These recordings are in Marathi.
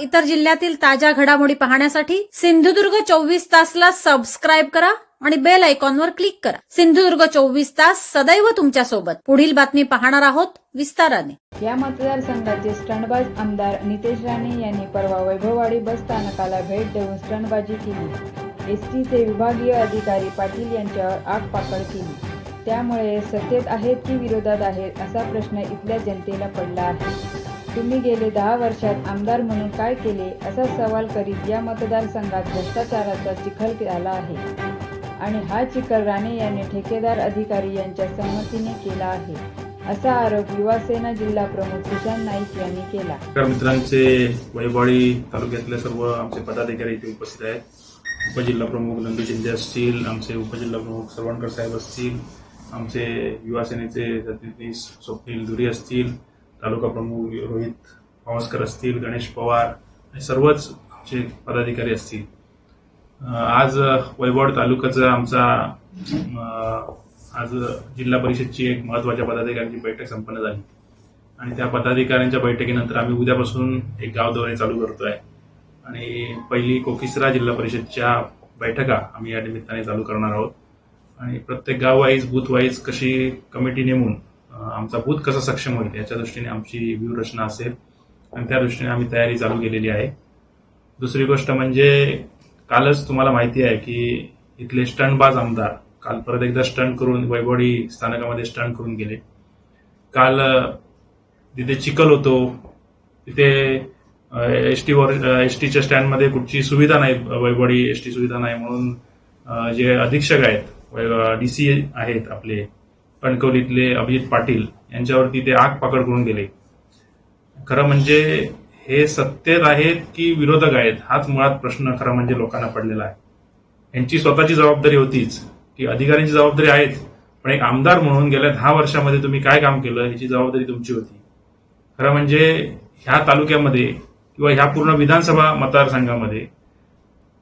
इतर जिल्ह्यातील ताज्या घडामोडी पाहण्यासाठी सिंधुदुर्ग चोवीस तासला सबस्क्राईब करा आणि बेल आयकॉनवर क्लिक करा. सिंधुदुर्ग चोवीस तास सदैव तुमच्यासोबत पुढील बातमी पाहणार आहोत विस्ताराने. या मतदारसंघाचे स्टंटबाज आमदार नितेश राणे यांनी परवा वैभववाडी बस स्थानकाला भेट देऊन स्टंटबाजी केली. एस टीचे विभागीय अधिकारी पाटील यांच्यावर आगपाकड केली. त्यामुळे सत्तेत आहेत की विरोधात आहेत असा प्रश्न इथल्या जनतेला पडला आहे. तुम्ही गेले दहा वर्षात आमदार म्हणून काय केले असा सवाल करीत या मतदारसंघात भ्रष्टाचाराचा चिखल आला आहे. आणि हा चिखल राणे यांनी ठेकेदार अधिकारी यांच्या संमतीने केला आहे असा आरोप युवासेना जिल्हा प्रमुख सुशांत नाईक यांनी केला. मित्रांचे वैभवाडी तालुक्यातले सर्व आमचे पदाधिकारी इथे उपस्थित आहेत. उपजिल्हा प्रमुख नंदू शिंदे असतील आमचे उपजिल्हा प्रमुख सरवणकर साहेब असतील आमचे युवासेनेचे सरचिटणीस स्वप्नील धुरी असतील तालुका प्रमुख रोहित पावसकर असतील गणेश पवार सर्वच आमचे पदाधिकारी असतील. आज वैभवड तालुक्याचा आमचा आज जिल्हा परिषदची एक महत्त्वाच्या पदाधिकाऱ्यांची बैठक संपन्न झाली. आणि त्या पदाधिकाऱ्यांच्या बैठकीनंतर आम्ही उद्यापासून एक गाव दौरे चालू करतो आहे आणि पहिली कोकिसरा जिल्हा परिषदच्या बैठका आम्ही या निमित्ताने चालू करणार आहोत. आणि प्रत्येक गाव वाईज बूथ वाईज कशी कमिटी नेमून आमचा बूथ कसा सक्षम होईल याच्या दृष्टीने आमची व्यूहरचना असेल आणि त्या दृष्टीने आम्ही तयारी चालू केलेली आहे. दुसरी गोष्ट म्हणजे कालच तुम्हाला माहिती आहे की इथले स्टंटबाज आमदार काल परत एकदा स्टंट करून वैभवडी स्थानकामध्ये स्टंट करून गेले. काल तिथे चिखल होतो तिथे एस टीवर एस टीच्या स्टँडमध्ये कुठची सुविधा नाही वैभवडी एस टी सुविधा नाही म्हणून जे अधीक्षक आहेत डी सी आहेत आपले कणकवलीतले अभिजित पाटील यांच्यावरती ते आग पाकड करून गेले. खरं म्हणजे हे सत्तेत आहेत की विरोधक आहेत हाच मुळात प्रश्न खरा म्हणजे लोकांना पडलेला आहे. यांची स्वतःची जबाबदारी होतीच की अधिकाऱ्यांची जबाबदारी आहेच पण एक आमदार म्हणून गेल्या दहा वर्षामध्ये तुम्ही काय काम केलं याची जबाबदारी तुमची होती. खरं म्हणजे ह्या तालुक्यामध्ये किंवा ह्या पूर्ण विधानसभा मतदारसंघामध्ये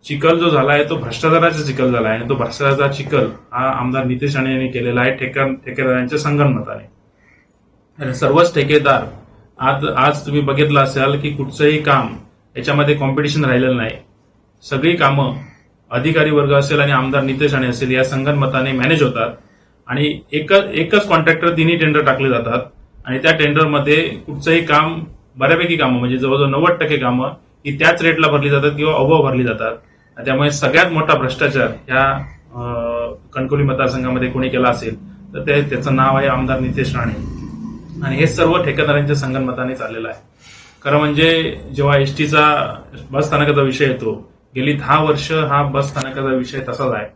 चिखल जो झाला आहे तो भ्रष्टाचाराचा चिखल झाला आहे आणि तो भ्रष्टाचाराचा चिखल हा आमदार नितेश राणे यांनी केलेला आहे ठेका ठेकेदारांच्या संगणमताने आणि सर्वच ठेकेदार आज आज तुम्ही बघितलं असाल की कुठचंही काम याच्यामध्ये कॉम्पिटिशन राहिलेलं नाही. सगळी कामं अधिकारी वर्ग असेल आणि आमदार नितेश राणे असेल या संगणमताने मॅनेज होतात. आणि एकच एकच कॉन्ट्रॅक्टर तिन्ही टेंडर टाकले जातात. आणि त्या टेंडरमध्ये कुठचंही काम बऱ्यापैकी कामं म्हणजे जवळजवळ नव्वद टक्के कामं ही त्याच रेटला भरली जातात किंवा अभाव भरली जातात. त्यामुळे सगळ्यात मोठा भ्रष्टाचार ह्या कणकवली मतदारसंघामध्ये कोणी केला असेल तर ते त्याचं नाव आहे आमदार नितेश राणे. आणि हे सर्व ठेकेदारांच्या संगणमताने चाललेलं आहे. खरं म्हणजे जेव्हा एसटीचा बस स्थानकाचा विषय येतो गेली दहा वर्ष हा बस स्थानकाचा विषय तसाच आहे.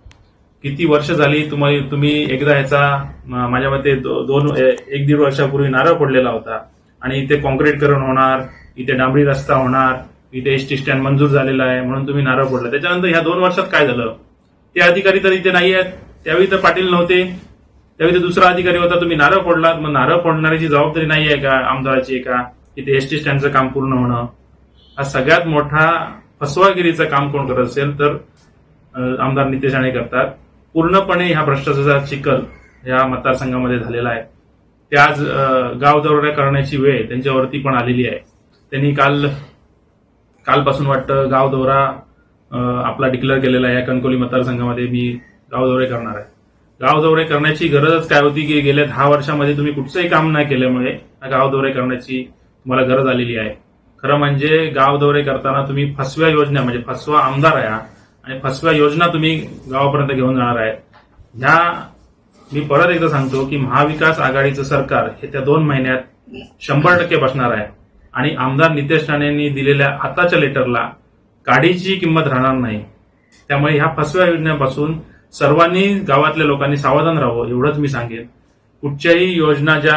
किती वर्ष झाली तुम्हाला तुम्ही एकदा ह्याचा माझ्या मते दो- दोन एक दीड वर्षापूर्वी नारळ पडलेला होता. आणि इथे कॉन्क्रीटकरण होणार इथे डांबरी रस्ता होणार इथे एस टी स्टँड मंजूर झालेला आहे म्हणून तुम्ही नारळ फोडला. त्याच्यानंतर ह्या दोन वर्षात काय झालं? ते अधिकारी तर इथे नाही आहेत. त्यावेळी तर पाटील नव्हते. त्यावेळी तर दुसरा अधिकारी होता. तुम्ही नारळ फोडलात. मग नारळ फोडणाऱ्याची जबाबदारी नाही आहे का? आमदाराची का? इथे एस टी स्टँडचं काम पूर्ण होणं. हा सगळ्यात मोठा फसवागिरीचं काम कोण करत असेल तर आमदार नितेश राणे करतात. पूर्णपणे ह्या भ्रष्टाचाराचा चिखल या मतदारसंघामध्ये झालेला आहे. ते आज गाव दौऱ्या करण्याची वेळ त्यांच्यावरती पण आलेली आहे. त्यांनी काल कालपासून वाटतं गाव दौरा आपला डिक्लेअर केलेला आहे. या कणकोली मतदारसंघामध्ये मी गाव दौरे करणार आहे. गाव दौरे करण्याची गरजच काय होती की गेल्या दहा वर्षामध्ये तुम्ही कुठचंही काम नाही केल्यामुळे गाव दौरे करण्याची तुम्हाला गरज आलेली आहे. खरं म्हणजे गाव दौरे करताना तुम्ही फसव्या योजना म्हणजे फसवा आमदार आहे आणि फसव्या योजना तुम्ही गावापर्यंत घेऊन जाणार आहे. ह्या मी परत एकदा सांगतो की महाविकास आघाडीचं सरकार हे त्या दोन महिन्यात शंभर टक्के बसणार आहे. आणि आमदार नितेश राणेंनी दिलेल्या आताच्या लेटरला काडीची किंमत राहणार नाही. त्यामुळे ह्या फसव्या योजनेपासून सर्वांनी गावातल्या लोकांनी सावधान राहावं एवढंच मी सांगेन. कुठच्याही योजना ज्या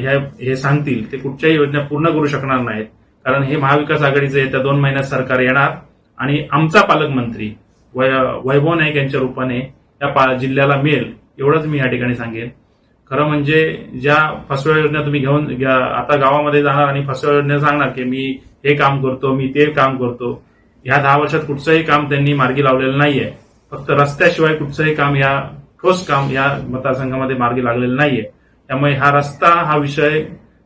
ह्या हे सांगतील ते कुठच्याही योजना पूर्ण करू शकणार नाहीत. कारण हे महाविकास आघाडीचं येत्या दोन महिन्यात सरकार येणार आणि आमचा पालकमंत्री वै- वैभव नाईक यांच्या रूपाने या पा- जिल्ह्याला मिळेल एवढंच मी या ठिकाणी सांगेन. खरं म्हणजे ज्या फसव्या योजना तुम्ही घेऊन आता गावामध्ये जाणार आणि फसव्या योजना सांगणार की मी हे काम करतो मी ते काम करतो. ह्या दहा वर्षात कुठचंही काम त्यांनी मार्गी लावलेलं नाहीये. फक्त रस्त्याशिवाय कुठचंही काम या ठोस काम या मतदारसंघामध्ये मार्गी लागलेलं नाहीये. त्यामुळे हा रस्ता हा विषय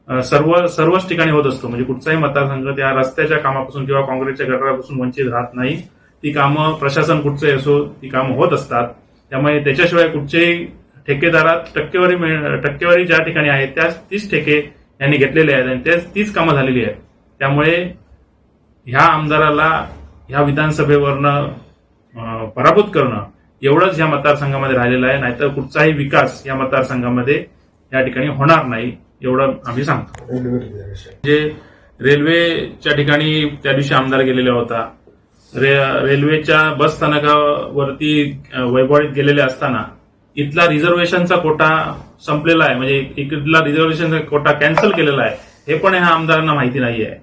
सर्व सर्वच ठिकाणी होत असतो. म्हणजे कुठचाही मतदारसंघ त्या रस्त्याच्या कामापासून किंवा काँग्रेसच्या गटारापासून वंचित राहत नाही. ती कामं प्रशासन कुठचंही असो ती कामं होत असतात. त्यामुळे त्याच्याशिवाय कुठचेही ठेकेदारात टक्केवारी मिळ- टक्केवारी ज्या ठिकाणी आहे त्याच तीच ठेके यांनी घेतलेले आहेत आणि त्याच तीच कामं झालेली आहेत. त्यामुळे ह्या आमदाराला ह्या विधानसभेवरनं पराभूत करणं एवढंच ह्या मतदारसंघामध्ये राहिलेलं आहे. नाहीतर कुठचाही विकास या मतदारसंघामध्ये या ठिकाणी होणार नाही एवढं आम्ही सांगतो. जे रेल्वेच्या ठिकाणी त्या दिवशी आमदार गेलेला होता रे, रेल्वेच्या बस स्थानकावरती वैभवीत गेलेले असताना इथला रिझर्वेशनचा कोटा संपलेला आहे. म्हणजे इकडला रिझर्वेशनचा कोटा कॅन्सल केलेला आहे. हे पण ह्या आमदारांना माहिती नाही आहे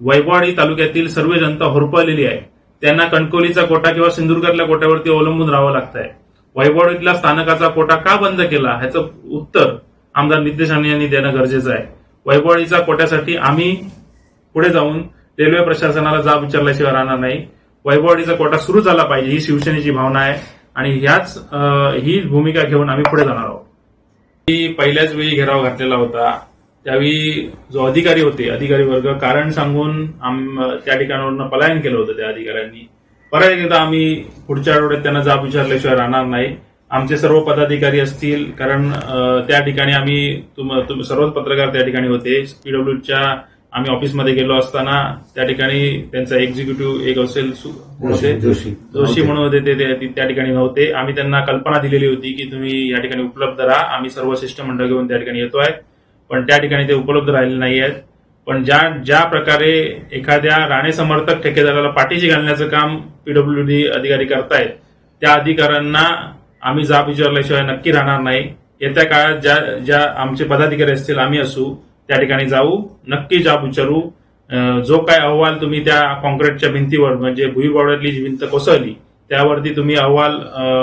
वैभवाडी तालुक्यातील सर्व जनता होरपळलेली आहे. त्यांना कणकवलीचा कोटा किंवा सिंधुदुर्गातल्या कोट्यावरती अवलंबून राहावं लागत आहे वैवाडीतल्या स्थानकाचा कोटा का बंद केला ह्याचं उत्तर आमदार नितेश राणे यांनी देणं गरजेचं आहे. वैवाडीचा कोट्यासाठी आम्ही पुढे जाऊन रेल्वे प्रशासनाला जाब विचारल्याशिवाय राहणार नाही. वैभववाडीचा कोटा सुरू झाला पाहिजे ही शिवसेनेची भावना आहे. आणि ह्याच ही भूमिका घेऊन आम्ही पुढे जाणार आहोत. मी पहिल्याच वेळी घेराव घातलेला होता. त्यावेळी जो अधिकारी होते अधिकारी वर्ग कारण सांगून आम- त्या ठिकाणावरून पलायन केलं होतं त्या अधिकाऱ्यांनी. परत एकदा आम्ही पुढच्या आठवड्यात त्यांना जाब विचारल्याशिवाय राहणार नाही. आमचे सर्व पदाधिकारी असतील कारण त्या ठिकाणी आम्ही तुम तुम- सर्वच पत्रकार त्या ठिकाणी होते. पीडब्ल्यूच्या आम्ही ऑफिसमध्ये गेलो असताना त्या ठिकाणी त्यांचा एक्झिक्युटिव्ह एक असेल? जोशी. जोशी. म्हणून होते ते त्या ठिकाणी नव्हते. आम्ही त्यांना कल्पना दिलेली होती की तुम्ही या ठिकाणी उपलब्ध राहा. आम्ही सर्व शिष्टमंडळ घेऊन त्या ठिकाणी येतोय पण त्या ठिकाणी ते उपलब्ध राहिले नाही आहेत. पण ज्या ज्या प्रकारे एखाद्या राणे समर्थक ठेकेदाराला पाठीशी घालण्याचं काम पीडब्ल्यूडी अधिकारी करतायत त्या अधिकाऱ्यांना आम्ही जाब विचारल्याशिवाय नक्की राहणार नाही. येत्या काळात ज्या ज्या आमचे पदाधिकारी असतील आम्ही असू त्या ठिकाणी जाऊ. नक्की जाब विचारू जो काय अहवाल तुम्ही त्या कॉन्क्रीटच्या भिंतीवर म्हणजे भुईगोड्यातली जी भिंत कोसळली त्यावरती तुम्ही अहवाल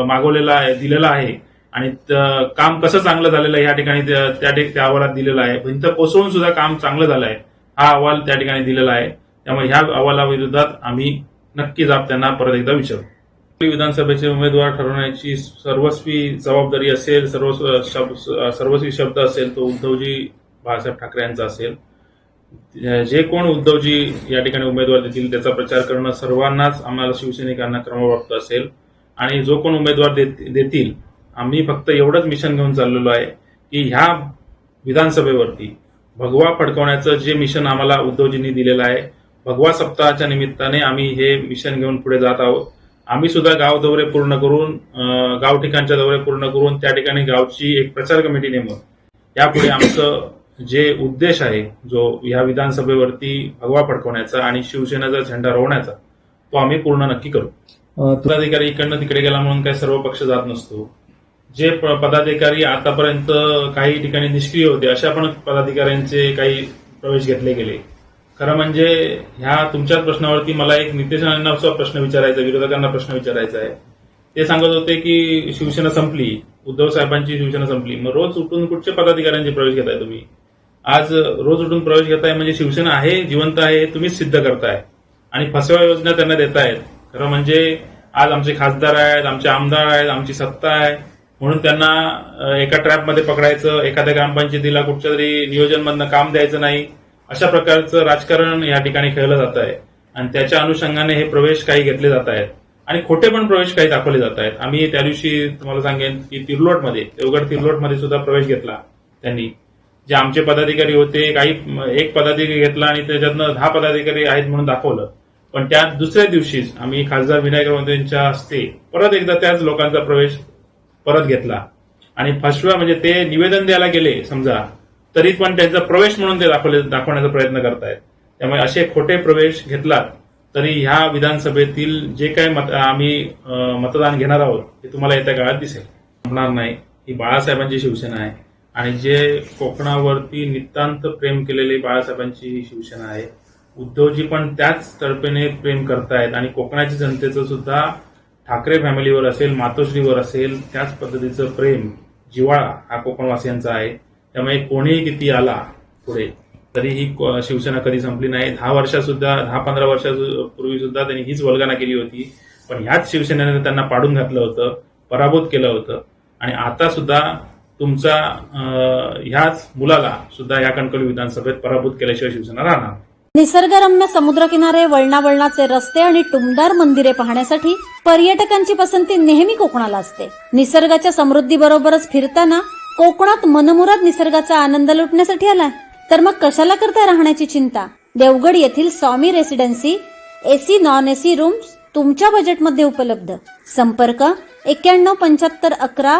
मागवलेला आहे दिलेला आहे. आणि त- काम कसं चांगलं झालेलं आहे या ठिकाणी त्या त्या त्या अहवालात दिलेलं आहे. भिंत कोसळून सुद्धा काम चांगलं झालं आहे. हा अहवाल त्या ठिकाणी दिलेला आहे. त्यामुळे ह्या अहवालाविरोधात आम्ही नक्की जाब त्यांना परत एकदा विचारू. विधानसभेचे उमेदवार ठरवण्याची सर्वस्वी जबाबदारी असेल सर्व सर्वस्वी शब्द असेल तो उद्धवजी बाळासाहेब ठाकरे यांचा असेल. जे कोण उद्धवजी या ठिकाणी उमेदवार देतील त्याचा प्रचार करणं सर्वांनाच आम्हाला शिवसैनिकांना क्रमप्राप्त असेल. आणि जो कोण उमेदवार देत- देतील आम्ही फक्त एवढंच मिशन घेऊन चाललेलो आहे की ह्या विधानसभेवरती भगवा फडकवण्याचं जे मिशन आम्हाला उद्धवजींनी दिलेलं आहे भगवा सप्ताहाच्या निमित्ताने आम्ही हे मिशन घेऊन पुढे जात आहोत. आम्ही सुद्धा गाव दौरे पूर्ण करून गाव ठिकाणच्या दौरे पूर्ण करून त्या ठिकाणी गावची एक प्रचार कमिटी नेमून यापुढे आमचं जे उद्देश आहे जो या विधानसभेवरती भगवा फडकवण्याचा आणि शिवसेनेचा झेंडा रोवण्याचा तो आम्ही पूर्ण नक्की करू. पदाधिकारी इकडनं तिकडे गेला म्हणून काही सर्व पक्ष जात नसतो. जे पदाधिकारी आतापर्यंत काही ठिकाणी निष्क्रिय होते अशा पण पदाधिकाऱ्यांचे काही प्रवेश घेतले गेले. खरं म्हणजे ह्या तुमच्याच प्रश्नावरती मला एक नितेश राणेंना सुद्धा प्रश्न विचारायचा विरोधकांना प्रश्न विचारायचा आहे. ते सांगत होते की शिवसेना संपली उद्धव साहेबांची शिवसेना संपली. मग रोज उठून कुठच्या पदाधिकाऱ्यांचे प्रवेश घेताय तुम्ही? आज रोज उठून प्रवेश घेताय म्हणजे शिवसेना आहे जिवंत आहे हे तुम्हीच सिद्ध करताय. आणि फसव्या योजना त्यांना देतायत. खरं म्हणजे आज आमचे खासदार आहेत आमचे आमदार आहेत आमची सत्ता आहे. म्हणून त्यांना एका ट्रॅपमध्ये पकडायचं एखाद्या ग्रामपंचायतीला कुठच्या तरी नियोजनमधनं काम द्यायचं नाही अशा प्रकारचं राजकारण या ठिकाणी खेळलं जात आहे आणि त्याच्या अनुषंगाने हे प्रवेश काही घेतले जात आहेत आणि खोटे पण प्रवेश काही दाखवले जात आहेत आम्ही त्या दिवशी तुम्हाला सांगेन की तिर्लोटमध्ये देवगड तिर्लोटमध्ये सुद्धा प्रवेश घेतला त्यांनी. जे आमचे पदाधिकारी होते काही एक पदाधिकारी घेतला आणि त्याच्यातनं दहा पदाधिकारी आहेत म्हणून दाखवलं. पण त्या दुसऱ्या दिवशीच आम्ही खासदार विनायक राऊत यांच्या हस्ते परत एकदा त्याच लोकांचा प्रवेश परत घेतला. आणि फसव्या म्हणजे ते निवेदन द्यायला गेले समजा तरी पण त्यांचा प्रवेश म्हणून ते दाखवले दाखवण्याचा प्रयत्न करतायत. त्यामुळे असे खोटे प्रवेश घेतलात तरी ह्या विधानसभेतील जे काही मत आम्ही मतदान घेणार आहोत ते तुम्हाला येत्या काळात दिसेल. म्हणणार नाही. ही बाळासाहेबांची शिवसेना आहे. आणि जे कोकणावरती नितांत प्रेम केलेली बाळासाहेबांची ही शिवसेना आहे उद्धवजी पण त्याच तळपेने प्रेम करतायत आणि कोकणाच्या जनतेचं सुद्धा ठाकरे फॅमिलीवर असेल मातोश्रीवर असेल त्याच पद्धतीचं प्रेम जिव्हाळा हा कोकणवासियांचा आहे. त्यामुळे कोणीही किती आला पुढे तरी ही शिवसेना कधी संपली नाही. दहा वर्षात सुद्धा दहा पंधरा वर्षापूर्वी सुद्धा त्यांनी हीच वल्गना केली होती. पण ह्याच शिवसेनेने त्यांना पाडून घातलं होतं पराभूत केलं होतं. आणि आता सुद्धा तुमचा ह्याच मुलाला सुद्धा या कणकवली विधानसभेत पराभूत केल्याशिवाय शिवसेना राहणार. निसर्गरम्य समुद्रकिनारे वळणावळणाचे रस्ते आणि टुमदार मंदिरे पाहण्यासाठी पर्यटकांची पसंती नेहमी कोकणाला असते. निसर्गाच्या समृद्धीबरोबरच फिरताना कोकणात मनमुराद निसर्गाचा आनंद लुटण्यासाठी आलाय. तर मग कशाला करता राहण्याची चिंता? देवगड येथील Swami residency AC non AC rooms तुमच्या बजेटमध्ये उपलब्ध. संपर्क एक्क्याण्णव पंच्याहत्तर अकरा